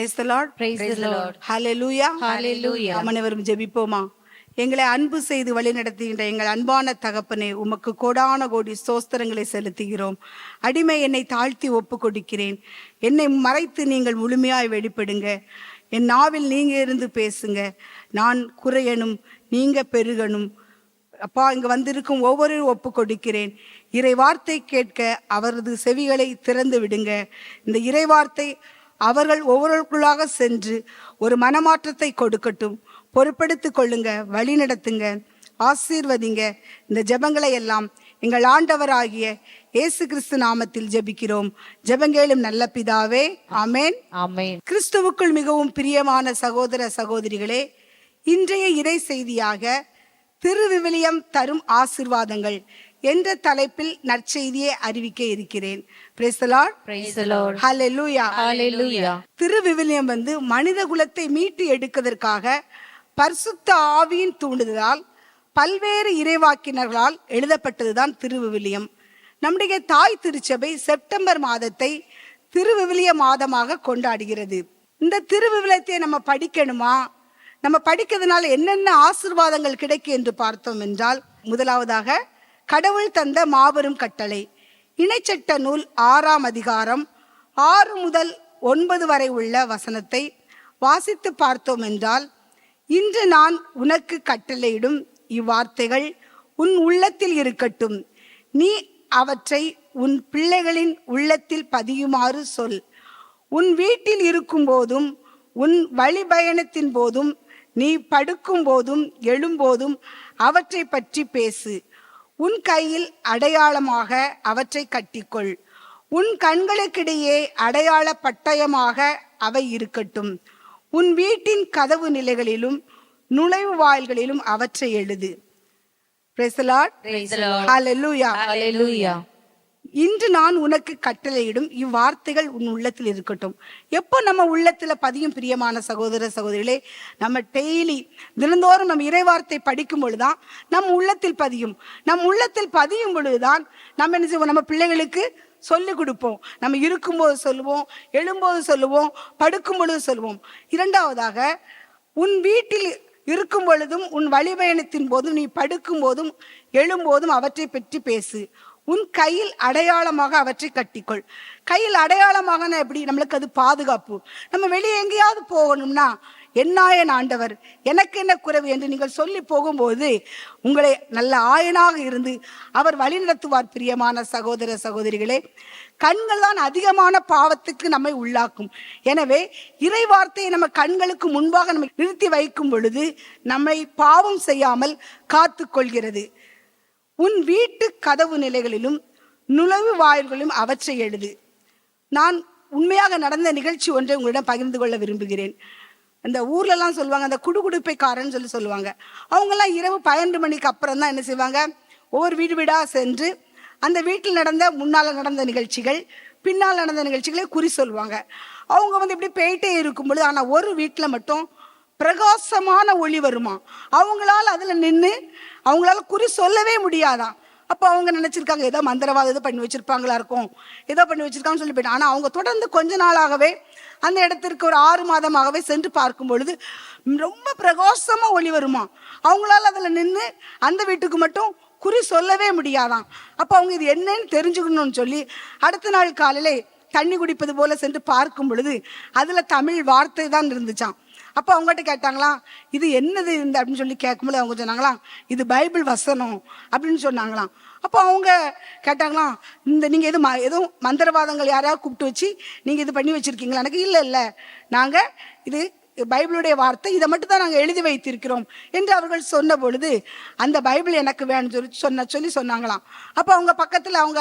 Praise the Lord. Praise the Lord. Hallelujah. Hallelujah. நாம் அனைவரும் ஜெபிப்போமா? எங்களை அன்பு செய்து வழிநடத்துகின்ற எங்கள் அன்பான தகப்பனே உமக்கு கோடான கோடி ஸ்தோஸ்திரங்களை செலுத்துகிறோம். அடிமை என்னை தாழ்த்தி ஒப்பு கொடுக்கிறேன் என்னை மறைத்து நீங்கள் முழுமையாய் வெளிப்படுங்க. என் நாவில் நீங்க இருந்து பேசுங்க. நான் குறையணும் நீங்க பெருகணும். அப்பா இங்க வந்திருக்கும் ஒவ்வொரு ஒப்பு கொடுக்கிறேன் இறை வார்த்தை கேட்க அவரது செவிகளை திறந்து விடுங்க. இந்த இறை வார்த்தை அவர்கள் ஒவ்வொருக்குள்ளாக சென்று ஒரு மனமாற்றத்தை கொடுக்கட்டும். பொறுப்பெடுத்துக் கொள்ளுங்க வழி நடத்துங்க ஆசீர்வதிங்க. இந்த ஜெபங்களை எல்லாம் எங்கள் ஆண்டவராகிய இயேசு கிறிஸ்து நாமத்தில் ஜெபிக்கிறோம். ஜெபங்கேளும் நல்ல பிதாவே ஆமென். Amen. கிறிஸ்துவுக்குள் மிகவும் பிரியமான சகோதர சகோதரிகளே இன்றைய இறை செய்தியாக திருவிவிலியம் தரும் ஆசிர்வாதங்கள். என்ற தலைப்பில் நற்செய்தியை அறிவிக்க இருக்கிறேன். திருவிவிலியம் வந்து மனித குலத்தை மீட்டு எடுப்பதற்காக பரிசுத்த ஆவியின் தூண்டுதலால் பல்வேறு இறைவாக்கினர்களால் எழுதப்பட்டதுதான் திருவிவிலியம். நம்முடைய தாய் திருச்சபை செப்டம்பர் மாதத்தை திருவிவிலிய மாதமாக கொண்டாடுகிறது. இந்த திருவிவிலியத்தை நம்ம படிக்கணுமா? நம்ம படிக்கிறதுனால என்னென்ன ஆசிர்வாதங்கள் கிடைக்கும் என்று பார்த்தோம் என்றால் முதலாவதாக கடவுள் தந்த மாபெரும் கட்டளை. இணைச்சட்ட நூல் ஆறாம் அதிகாரம் ஆறு முதல் ஒன்பது வரை உள்ள வசனத்தை வாசித்து பார்த்தோம் என்றால் இன்று நான் உனக்கு கட்டளையிடும் இவ்வார்த்தைகள் உன் உள்ளத்தில் இருக்கட்டும். நீ அவற்றை உன் பிள்ளைகளின் உள்ளத்தில் பதியுமாறு சொல். உன் வீட்டில் இருக்கும் போதும் உன் வழிபயணத்தின் போதும் நீ படுக்கும் போதும் எழும்போதும் அவற்றை பற்றி பேசு. உன் கையில் அடையாளமாக அவற்றை கட்டிக்கொள். உன் கண்களுக்கிடையே அடையாள பட்டயமாக அவை இருக்கட்டும். உன் வீட்டின் கதவு நிலைகளிலும் நுழைவு வாயில்களிலும் அவற்றை எழுது. Praise the Lord. இன்று நான் உனக்கு கட்டளையிடும் இவ்வார்த்தைகள் உன் உள்ளத்தில் இருக்கட்டும். எப்போ நம்ம உள்ளத்தில் பதியும் பிரியமான சகோதர சகோதரிகளே நம்ம டெய்லி தினந்தோறும் நம்ம இறைவார்த்தை படிக்கும் பொழுதுதான் நம் உள்ளத்தில் பதியும். நம் உள்ளத்தில் பதியும் பொழுதுதான் நம்ம என்ன செய்வோம்? நம்ம பிள்ளைகளுக்கு சொல்லிக் கொடுப்போம். நம்ம இருக்கும்போது சொல்லுவோம் எழும்போது சொல்லுவோம் படுக்கும் பொழுது சொல்லுவோம். இரண்டாவதாக உன் வீட்டில் இருக்கும் பொழுதும் உன் வழிபயணத்தின் போதும் நீ படுக்கும் போதும் எழும்போதும் அவற்றை பற்றி பேசு. உன் கையில் அடையாளமாக அவற்றை கட்டிக்கொள். கையில் அடையாளமாக எப்படி? நம்மளுக்கு அது பாதுகாப்பு. நம்ம வெளியே எங்கேயாவது போகணும்னா என்னாயன் ஆண்டவர்? எனக்கு என்ன குறைவு? என்று நீங்கள் சொல்லி போகும்போது உங்களை நல்ல ஆயனாக இருந்து அவர் வழிநடத்துவார் பிரியமான சகோதர சகோதரிகளே. கண்கள் தான் அதிகமான பாவத்துக்கு நம்மை உள்ளாக்கும். எனவே இறை வார்த்தையை நம்ம கண்களுக்கு முன்பாக நம்ம நிறுத்தி வைக்கும் பொழுது நம்மை பாவம் செய்யாமல் காத்து கொள்கிறது உன் வீட்டு கதவு நிலைகளிலும் நுழைவு வாயில்களிலும் அவற்றை எழுது. நான் உண்மையாக நடந்த நிகழ்ச்சி ஒன்றை உங்களிடம் பகிர்ந்து கொள்ள விரும்புகிறேன். அந்த ஊர்லலாம் சொல்லுவாங்க அந்த குடுகுடுப்பைக்காரன்னு சொல்லி சொல்லுவாங்க. அவங்கெல்லாம் இரவு பன்னெண்டு மணிக்கு அப்புறம் தான் என்ன செய்வாங்க? ஒவ்வொரு வீடு வீடாக சென்று அந்த வீட்டில் நடந்த முன்னால் நடந்த நிகழ்ச்சிகள் பின்னால் நடந்த நிகழ்ச்சிகளை குறி சொல்லுவாங்க. அவங்க வந்து இப்படி போயிட்டே இருக்கும் பொழுது ஆனால் ஒரு வீட்டில் மட்டும் பிரகாசமான ஒளி வருமா? அவங்களால அதில் நின்று அவங்களால குறி சொல்லவே முடியாதாம் அப்போ அவங்க நினச்சிருக்காங்க ஏதோ மந்திரவாதம் ஏதோ பண்ணி வச்சுருப்பாங்களா இருக்கும். ஏதோ பண்ணி வச்சிருக்காங்கன்னு சொல்லி போயிட்டு ஆனால் அவங்க தொடர்ந்து கொஞ்ச நாளாகவே அந்த இடத்திற்கு ஒரு ஆறு மாதமாகவே சென்று பார்க்கும் பொழுது ரொம்ப பிரகாசமாக ஒளி வருமா? அவங்களால அதில் நின்று அந்த வீட்டுக்கு மட்டும் குறி சொல்லவே முடியாதாம் அப்போ அவங்க இது என்னன்னு தெரிஞ்சுக்கணும்னு சொல்லி அடுத்த நாள் காலையில் தண்ணி குடிப்பது போல சென்று பார்க்கும் பொழுது அதில் தமிழ் வார்த்தை தான் இருந்துச்சாம். அப்போ அவங்ககிட்ட கேட்டாங்களா இது என்னது இந்த அப்படின்னு சொல்லி கேட்கும்போது அவங்க சொன்னாங்களாம் இது பைபிள் வசனம் அப்படின்னு சொன்னாங்களாம் அப்போ அவங்க கேட்டாங்களாம் இந்த நீங்கள் எதுவும் ம- எதுவும் மந்திரவாதங்கள் யாரையாவது கூப்பிட்டு வச்சு நீங்கள் இது பண்ணி வச்சுருக்கீங்களா? எனக்கு இல்லை இல்லை. நாங்கள் இது பைபிளுடைய வார்த்தை இதை மட்டும் தான் நாங்கள் எழுதி வைத்திருக்கிறோம் என்று அவர்கள் சொன்ன பொழுது அந்த பைபிள் எனக்கு வேணும்னு சொல்லி சொன்ன சொல்லி சொன்னாங்களாம். அப்போ அவங்க பக்கத்தில் அவங்க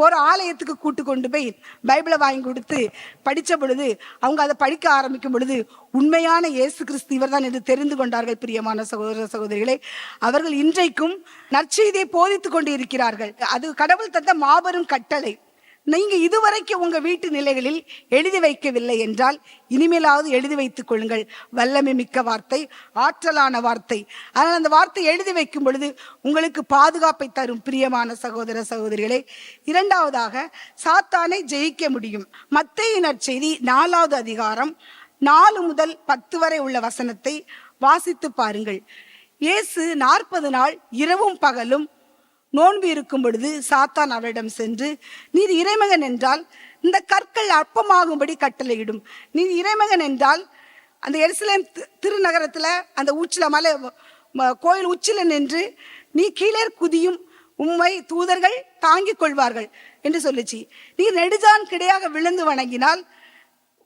போகிற ஆலயத்துக்கு கூட்டு கொண்டு போய் பைபிளை வாங்கி கொடுத்து படித்த பொழுது அவங்க அதை படிக்க ஆரம்பிக்கும் பொழுது உண்மையான இயேசு கிறிஸ்து இவர் தான் என்று தெரிந்து கொண்டார்கள் பிரியமான சகோதர சகோதரிகளே. அவர்கள் இன்றைக்கும் நற்செய்தியை போதித்து கொண்டு இருக்கிறார்கள் அது கடவுள் தந்த மாபெரும் கட்டளை. நீங்க இதுவரைக்கும் உங்க வீட்டு நிலைகளில் எழுதி வைக்கவில்லை என்றால் இனிமேலாவது எழுதி வைத்துக் கொள்ளுங்கள். வல்லமை மிக்க வார்த்தை ஆற்றலான வார்த்தை. ஆனால் அந்த வார்த்தை எழுதி வைக்கும் பொழுது உங்களுக்கு பாதுகாப்பை தரும் பிரியமான சகோதர சகோதரிகளே. இரண்டாவதாக சாத்தானை ஜெயிக்க முடியும். மத்திய நற்செய்தி நாலாவது அதிகாரம் நாலு முதல் பத்து வரை உள்ள வசனத்தை வாசித்து பாருங்கள். இயேசு நாற்பது நாள் இரவும் பகலும் நோன்பு இருக்கும் பொழுது சாத்தான் அவரிடம் சென்று நீர் இறைமகன் என்றால் இந்த கற்கள் அற்பமாகும்படி கட்டளையிடும். நீர் இறைமகன் என்றால் அந்த எருசலேம் தி- திருநகரத்துல அந்த உச்சில மலை கோயில் உச்சில நின்று நீ கீழே குதியும் உம்மை தூதர்கள் தாங்கிக் கொள்வார்கள் என்று சொல்லுச்சு. நீர் நெடுஜான் கிடையாக விழுந்து வணங்கினால்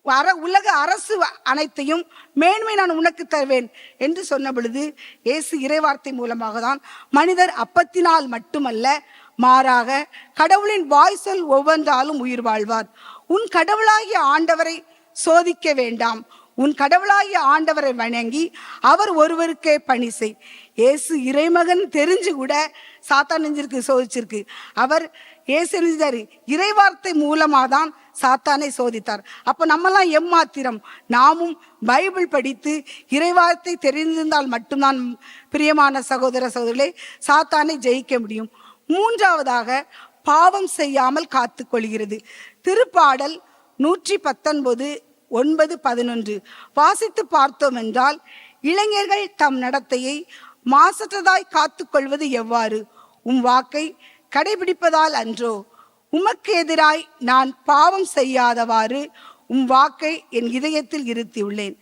அர உலக அரசு அனைத்தையும் மேன்மை நான் உனக்கு தருவேன் என்று சொன்ன பொழுது இயேசு இறைவார்த்தை மூலமாக தான் மனிதர் அப்பத்தினால் மட்டுமல்ல மாறாக கடவுளின் வாய் சொல் ஒவ்வொன்றாலும் உயிர் வாழ்வார். உன் கடவுளாகிய ஆண்டவரை சோதிக்க வேண்டாம். உன் கடவுளாகிய ஆண்டவரை வணங்கி அவர் ஒருவருக்கே பணி செய். இயேசு இறைமகன் தெரிஞ்சு கூட சாத்தான் நெஞ்சிருக்கு சோதிச்சிருக்கு. அவர் இயேசு நெஞ்சாரு இறைவார்த்தை மூலமாக தான் சாத்தானை சோதித்தார். அப்போ நம்மலாம் எம்மாத்திரம்? நாமும் பைபிள் படித்து இறைவார்த்தை தெரிந்திருந்தால் மட்டும்தான் பிரியமான சகோதர சகோதரிகளே சாத்தானை ஜெயிக்க முடியும். மூன்றாவதாக பாவம் செய்யாமல் காத்துக்கொள்கிறது. திருப்பாடல் நூற்றி பத்தொன்பது ஒன்பது பதினொன்று. வாசித்து பார்த்தோம் என்றால் இளைஞர்கள் தம் நடத்தையை மாசற்றதாய் காத்துக்கொள்வது எவ்வாறு? உம் வாக்கை கடைபிடிப்பதால் அன்றோ? உமக்கு எதிராய் நான் பாவம் செய்யாதவாறு உம் வாக்கை என் இதயத்தில் இருத்தியுள்ளேன்.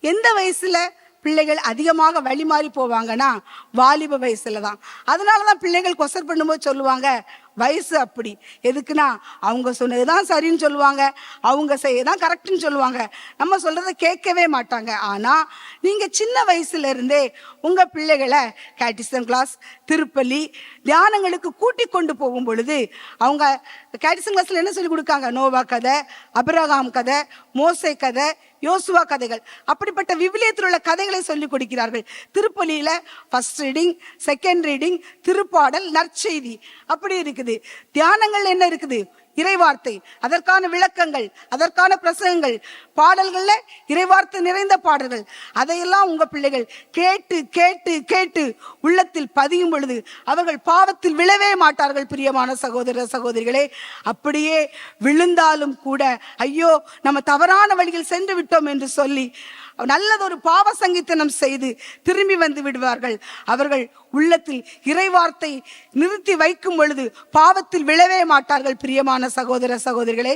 எந்த வயசுல பிள்ளைகள் அதிகமாக வழிமாறி போவாங்கன்னா வாலிப வயசுல தான் அதனால தான் பிள்ளைகள் கொசர் பண்ணும்போது சொல்லுவாங்க வயசு அப்படி. எதுக்குன்னா அவங்க சொன்னது தான் சரின்னு சொல்லுவாங்க. அவங்க செய்ய தான் கரெக்டுன்னு சொல்லுவாங்க. நம்ம சொல்கிறத கேட்கவே மாட்டாங்க. ஆனால் நீங்கள் சின்ன வயசுலேருந்தே உங்கள் பிள்ளைகளை கேட்டிசம் கிளாஸ் திருப்பலி தியானங்களுக்கு கூட்டி கொண்டு போகும் பொழுது அவங்க கேட்டிசம் கிளாஸில் என்ன சொல்லி கொடுக்காங்க? நோவா கதை அபிரகாம் கதை மோசை கதை யோசுவா கதைகள். அப்படிப்பட்ட விவிலியத்தில் உள்ள கதைகளை சொல்லி கொடுக்கிறார்கள். திருப்பலியில் ஃபர்ஸ்ட் ரீடிங் செகண்ட் ரீடிங் திருப்பாடல் நற்செய்தி. அப்படி இருக்குது. தியானங்கள் என்ன இருக்குது? இறைவார்த்தை அதற்கான விளக்கங்கள் அதற்கான பிரசங்கங்கள் பாடல்கள்ல இறைவார்த்தை நிறைந்த பாடல்கள். அதையெல்லாம் உங்க பிள்ளைகள் கேட்டு கேட்டு கேட்டு உள்ளத்தில் பதியும் பொழுது அவர்கள் பாவத்தில் விழவே மாட்டார்கள் பிரியமான சகோதர சகோதரிகளே. அப்படியே விழுந்தாலும் கூட ஐயோ நம்ம தவறான வழியில் சென்று விட்டோம் என்று சொல்லி நல்லதொரு பாவ சங்கீதனம் செய்து திரும்பி வந்து விடுவார்கள். அவர்கள் உள்ளத்தில் இறைவார்த்தை நிறுத்தி வைக்கும் பொழுது பாவத்தில் விழவே மாட்டார்கள். பிரியமான சகோதர சகோதரிகளே.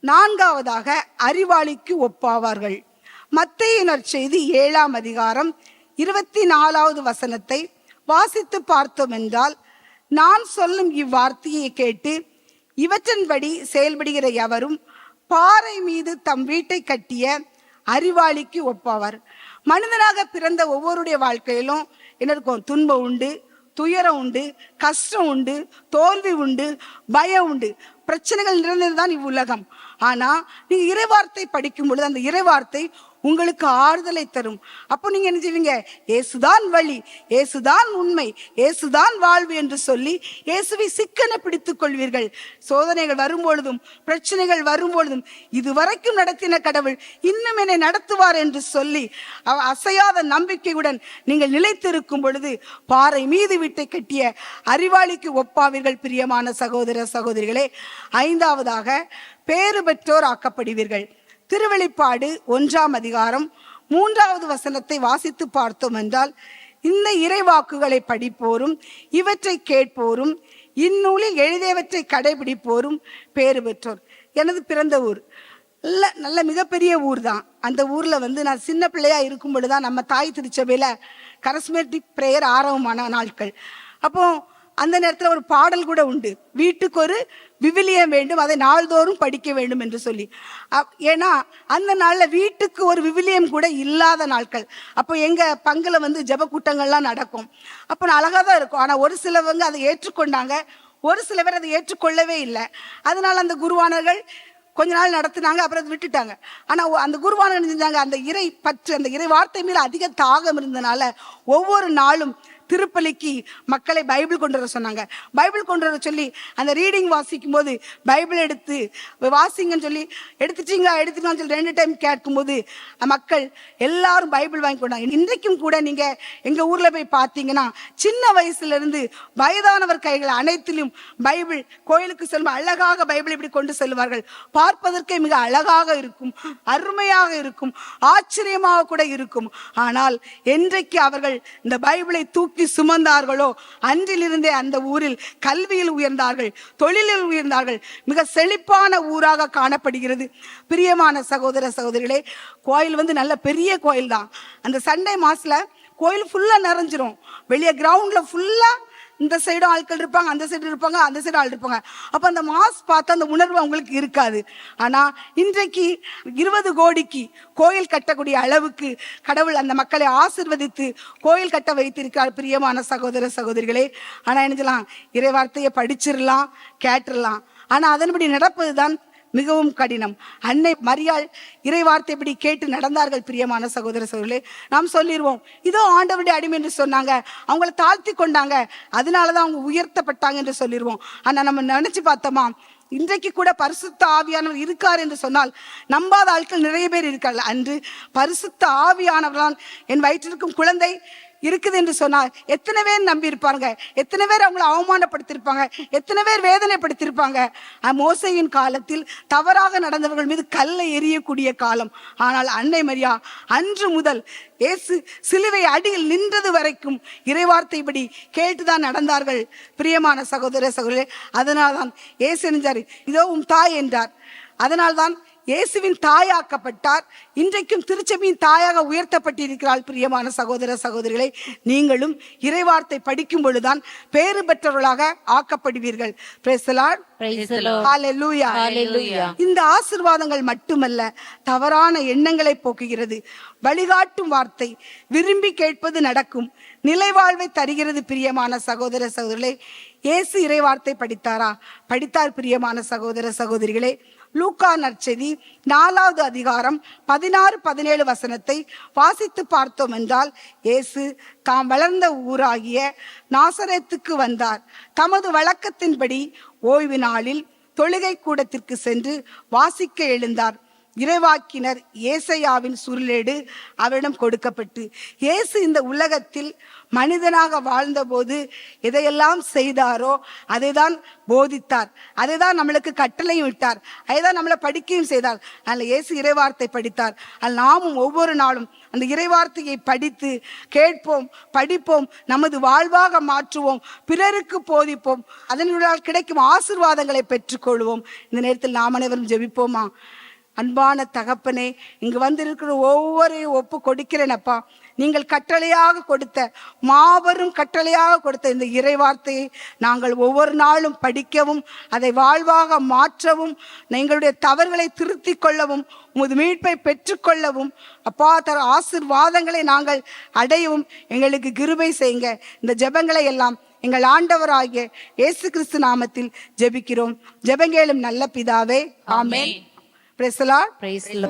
நான்காவதாக அறிவாளிக்கு ஒப்பாவார்கள். மத்தேயு நற்செய்தி ஏழாம் அதிகாரம் இருபத்தி நாலாவது வசனத்தை வாசித்து பார்த்தோம் என்றால் நான் சொல்லும் இவ்வார்த்தையை கேட்டு இவற்றின்படி செயல்படுகிற எவரும் பாறை மீது தம் வீட்டை கட்டிய அறிவாளிக்கு ஒப்பாவார். மனிதனாக பிறந்த ஒவ்வொருடைய வாழ்க்கையிலும் என்ன இருக்கும் துன்பம் உண்டு துயரம் உண்டு கஷ்டம் உண்டு தோல்வி உண்டு பயம் உண்டு. பிரச்சனைகள் நிறைந்ததுதான் இவ்வுலகம். ஆனா நீங்க இறைவார்த்தை படிக்கும் பொழுது அந்த இறைவார்த்தை உங்களுக்கு ஆறுதலை தரும். அப்போ நீங்க என்ன செய்வீங்க? இயேசுதான் வழி இயேசுதான் உண்மை இயேசுதான் வாழ்வு என்று சொல்லி இயேசுவை சிக்கன பிடித்துக் கொள்வீர்கள். சோதனைகள் வரும்பொழுதும் பிரச்சனைகள் வரும்பொழுதும் இதுவரைக்கும் நடத்தின கடவுள் இன்னும் என்னை நடத்துவார் என்று சொல்லி அவ- அசையாத நம்பிக்கையுடன் நீங்கள் நிலைத்திருக்கும் பொழுது பாறை மீது விட்டை கட்டிய அறிவாளிக்கு ஒப்பாவீர்கள் பிரியமான சகோதர சகோதரிகளே. ஐந்தாவதாக பேறு பெற்றோர் ஆக்கப்படுவீர்கள். திருவெளிப்பாடு ஒன்றாம் அதிகாரம் மூன்றாவது வசனத்தை வாசித்து பார்த்தோம் என்றால் இந்த இறைவாக்குகளை படிப்போரும் இவற்றை கேட்போரும் இந்நூலில் எழுதியவற்றை கடைபிடிப்போரும் பேறு பெற்றோர். எனது பிறந்த ஊர். நல்ல நல்ல மிகப்பெரிய ஊர் தான் அந்த ஊரில் வந்து நான் சின்ன பிள்ளையா இருக்கும் பொழுதுதான் நம்ம தாய் திருச்சபையில் கரஸ்மெட்டிக் பிரேயர் ஆரம்பமான நாட்கள். அப்போது அந்த நேரத்தில் ஒரு பாடல் கூட உண்டு. வீட்டுக்கு ஒரு விவிலியம் வேண்டும் அதை நாள்தோறும் படிக்க வேண்டும் என்று சொல்லி. அப்- ஏன்னா அந்த நாளில் வீட்டுக்கு ஒரு விவிலியம் கூட இல்லாத நாட்கள். அப்போ எங்கள் பங்கில் வந்து ஜெப கூட்டங்கள்லாம் நடக்கும். அப்போ அழகாக தான் இருக்கும். ஆனால் ஒரு சிலவங்க அதை ஏற்றுக்கொண்டாங்க. ஒரு சில பேர் அதை ஏற்றுக்கொள்ளவே இல்லை. அதனால் அந்த குருவானர்கள் கொஞ்ச நாள் நடத்தினாங்க அப்புறம் அதை விட்டுட்டாங்க. ஆனால் அந்த குருவானர்கள் செஞ்சாங்க. அந்த இறை பற்று அந்த இறை வார்த்தை மேலே அதிக தாகம் இருந்தனால ஒவ்வொரு நாளும் திருப்பலிக்கு மக்களை பைபிள் கொண்டு வர சொன்னாங்க. பைபிள் கொண்டு வர சொல்லி அந்த ரீடிங் வாசிக்கும் போது பைபிள் எடுத்து வாசிங்கன்னு சொல்லி எடுத்துட்டீங்களா எடுத்துட்டோம்னு சொல்லி ரெண்டு டைம் கேட்கும்போது மக்கள் எல்லாரும் பைபிள் வாங்கி கொண்டாங்க. இன்றைக்கும் கூட நீங்க எங்க ஊர்ல போய் பார்த்தீங்கன்னா சின்ன வயசுல இருந்து வயதானவர் கைகள் அனைத்திலும் பைபிள் கோயிலுக்கு செல்லும் அழகாக பைபிள் இப்படி கொண்டு செல்வார்கள் பார்ப்பதற்கே மிக அழகாக இருக்கும் அருமையாக இருக்கும் ஆச்சரியமாக கூட இருக்கும். ஆனால் என்றைக்கு அவர்கள் இந்த பைபிளை தூக்கி சுமந்தார்களோ? அன்றிலிருந்தே அந்த ஊரில் கல்வியில் உயர்ந்தார்கள் தொழிலில் உயர்ந்தார்கள். மிக செழிப்பான ஊராக காணப்படுகிறது. பிரியமான சகோதர சகோதரிகளே கோயில் வந்து நல்ல பெரிய கோயில் தான் அந்த சண்டே மாசில் கோயில் ஃபுல்லாக நிறைஞ்சிரும். வெளியே கிரவுண்டில் ஃபுல்லாக இந்த சைடும் ஆட்கள் இருப்பாங்க அந்த சைடு இருப்பாங்க அந்த சைடு ஆள் இருப்பாங்க. அப்போ அந்த மாஸ் பார்த்து அந்த உணர்வு அவங்களுக்கு இருக்காது. ஆனால் இன்றைக்கு இருபது கோடிக்கு கோயில் கட்டக்கூடிய அளவுக்கு கடவுள் அந்த மக்களை ஆசிர்வதித்து கோயில் கட்ட வைத்திருக்கிறார் பிரியமான சகோதர சகோதரிகளே. ஆனால் என்ன சொல்லலாம் இறைவார்த்தையை படிச்சிடலாம் கேட்டுடலாம் ஆனால் அதன்படி நடப்பது தான் மிகவும் கடினம். அன்னை மரியாள் இறைவார்த்தைப்படி கேட்டு நடந்தார்கள் பிரியமான சகோதர சகோதரர்களே நாம் சொல்லிடுவோம் இதோ ஆண்டவருடைய அடிமை என்று சொன்னாங்க அவங்கள தாழ்த்தி கொண்டாங்க அதனால தான் அவங்க உயர்த்தப்பட்டாங்க என்று சொல்லிடுவோம் ஆனால் நம்ம நினைச்சு பார்த்தோமா இன்றைக்கு கூட பரிசுத்த ஆவியானவர் இருக்கார் என்று சொன்னால் நம்பாத ஆட்கள் நிறைய பேர் இருக்கார்கள். அன்று பரிசுத்த ஆவியானவர்களால் என் வயிற்றிற்கும் குழந்தை இருக்குது என்று சொன்னால் எத்தனை பேர் நம்பி இருப்பாங்க எத்தனை பேர் அவங்கள அவமானப்படுத்தியிருப்பாங்க? எத்தனை பேர் வேதனைப்படுத்தியிருப்பாங்க? மோசையின் காலத்தில் தவறாக நடந்தவர்கள் மீது கல்லை எறியக்கூடிய காலம். ஆனால் அன்னை மரியா அன்று முதல் இயேசு சிலுவை அடியில் நின்றது வரைக்கும் இறைவார்த்தைப்படி கேட்டுதான் நடந்தார்கள். பிரியமான சகோதர சகோதரி அதனால்தான் இயேசு என்றார் இதோ உம் தாய் என்றார். அதனால்தான் இயேசுவின் தாயாக்கப்பட்டார். இன்றைக்கும் திருச்சபையின் தாயாக உயர்த்தப்பட்டிருக்கிறாள் பிரியமான சகோதர சகோதரிகளை நீங்களும் இறைவார்த்தை படிக்கும் பொழுதுதான் பேறு பெற்றவர்களாக ஆக்கப்படுவீர்கள். இந்த ஆசிர்வாதங்கள் மட்டுமல்ல தவறான எண்ணங்களை போக்குகிறது. வழிகாட்டும் வார்த்தை விரும்பி கேட்பது நடக்கும். நிலைவாழ்வை தருகிறது பிரியமான சகோதர சகோதரிகளே. இயேசு இறைவார்த்தை படித்தாரா? படித்தார் பிரியமான சகோதர சகோதரிகளே. லூக்கா நற்செய்தி நாலாவது அதிகாரம் பதினாறு பதினேழு வசனத்தை வாசித்து பார்த்தோம் என்றால் இயேசு தாம் வளர்ந்த ஊராகிய நாசரேத்துக்கு வந்தார். தமது வழக்கத்தின்படி ஓய்வு நாளில் தொழுகை கூடத்திற்கு சென்று வாசிக்க எழுந்தார். இறைவாக்கினர் ஏசையாவின் சுருளேடு அவரிடம் கொடுக்கப்பட்டு இயேசு இந்த உலகத்தில் மனிதனாக வாழ்ந்தபோது எதையெல்லாம் செய்தாரோ அதை தான் போதித்தார். அதை தான் நம்மளுக்கு கட்டளையும் விட்டார் அதை தான் நம்மளை படிக்கையும் செய்தார். அதில் இயேசு இறைவார்த்தை படித்தார். அதில் நாமும் ஒவ்வொரு நாளும் அந்த இறைவார்த்தையை படித்து கேட்போம் படிப்போம் நமது வாழ்வாக மாற்றுவோம் பிறருக்கு போதிப்போம் அதனால் கிடைக்கும் ஆசிர்வாதங்களை பெற்றுக்கொள்வோம். இந்த நேரத்தில் நாம் அனைவரும் ஜெபிப்போமா? அன்பான தகப்பனே இங்கு வந்திருக்கிற ஒவ்வொரு ஒப்பு கொடுக்கிறேனப்பா. நீங்கள் கட்டளையாக கொடுத்த மாபெரும் கட்டளையாக கொடுத்த இந்த இறைவார்த்தையை நாங்கள் ஒவ்வொரு நாளும் படிக்கவும் அதை வாழ்வாக மாற்றவும் எங்களுடைய தவறுகளை திருத்தி கொள்ளவும் உமது மீட்பை பெற்றுக்கொள்ளவும் அப்பா தர ஆசிர்வாதங்களை நாங்கள் அடையவும் எங்களுக்கு கிருபை செய்யுங்க. இந்த ஜெபங்களை எல்லாம் எங்கள் ஆண்டவராகிய இயேசு கிறிஸ்து நாமத்தில் ஜெபிக்கிறோம். ஜெபங்கேலும் நல்ல பிதாவே ஆமே ప్రెసలా ప్రైస్లో